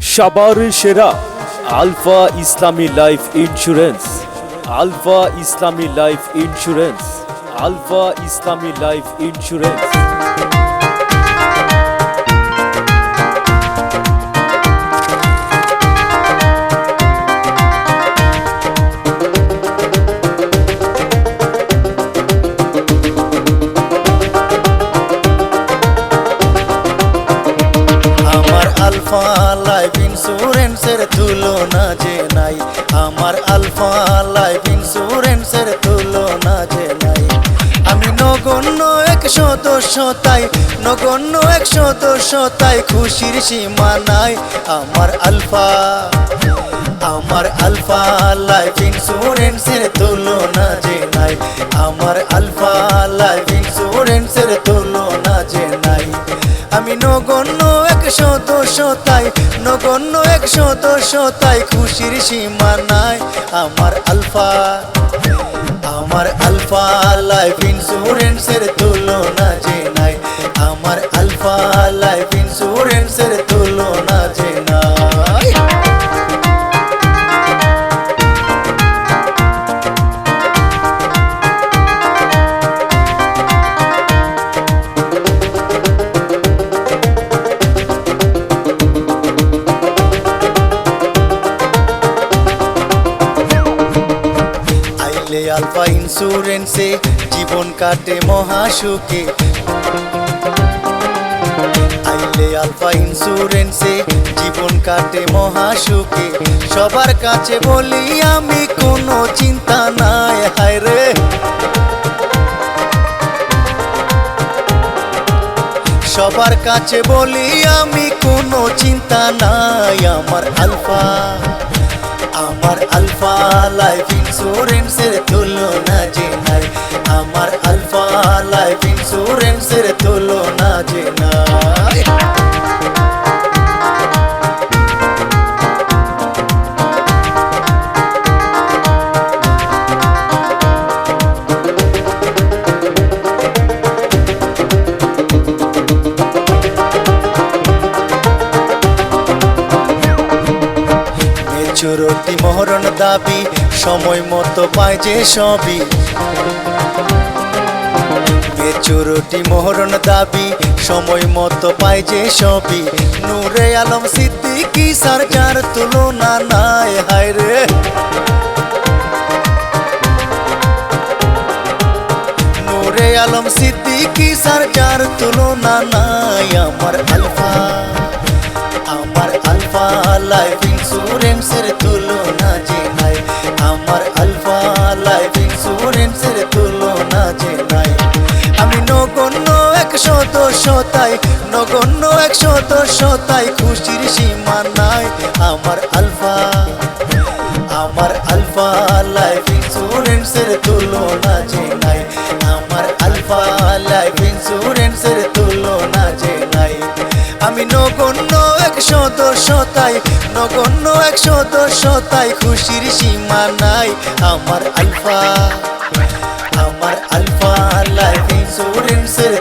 সবার সেরা Alpha Islami Life Insurance. Alpha Islami Life Insurance. Alpha Islami Life Insurance. Alpha Life ইন্স্যুরেন্সের তুলনা যে নাই। আমার আলফা লাইফ ইন্স্যুরেন্সের তুলনা যে নাই। আমি নগণ্য এক সদস্য নগণ্য এক সদস্য খুশির সীমা নাই আমার আলফা। আমার আলফা লাইফ ইন্স্যুরেন্সের তুলনা যে নাই। আমার আলফা লাইফ ইন্স্যুরেন্সের তুলনা যে নাই। আমি নগণ্য এক শতাই তাই, নগণ্য এক সদস্য তাই, খুশির সীমা নাই আমার আলফা। আমার আলফা লাইফ ইন্স্যুরেন্সের তুলনা যে নাই। আমার আলফা লাইফ ইন্স্যুরেন্সের তুলনা আলফা ইন্স্যুরেন্সে জীবন কাটে মহাসুখে। আইলে আলফা ইন্স্যুরেন্সে জীবন কাটে মহাসুখে। সবার কাছে বলি, আমি কোনো চিন্তা নাই, হায় রে। সবার কাছে বলি, আমি কোনো চিন্তা নাই, আমার আলফা। আমার আলফা লাইফ ইন্স্যুরেন্সের তুলনা যে নাই। আমার আলফা লাইফ ইন্স্যুরেন্সের তুলনা যে নাই। মেচুরতি মহরণ দাবি, সময় মতো পায় যে সবই। মেচুরটি মহরণ দাবি, সময় মতো পায় যে সবই। নূরে আলম সিদ্দিকি সার যার তুলনা নাই, হায় রে। নূরে আলম সিদ্দিকি সার যার তুলনা নাই, আমার আলফা আমার আলফা লাইফ ইন্স্যুরেন্সের সদস্য তাই নগণ্য এক সদস্য তাই খুশির সীমা নাই আমার আলফা আমার আলফা লাইফ ইন্স্যুরেন্সের তুলনা যে নাই। আমার আলফা লাইফ ইন্স্যুরেন্সের তুলনা যে নাই। আমি নগণ্য এক সদস্য তাই নগণ্য এক সদস্য তাই খুশির সীমা নাই আমার আলফা আমার আলফা লাইফ ইন্স্যুরেন্সের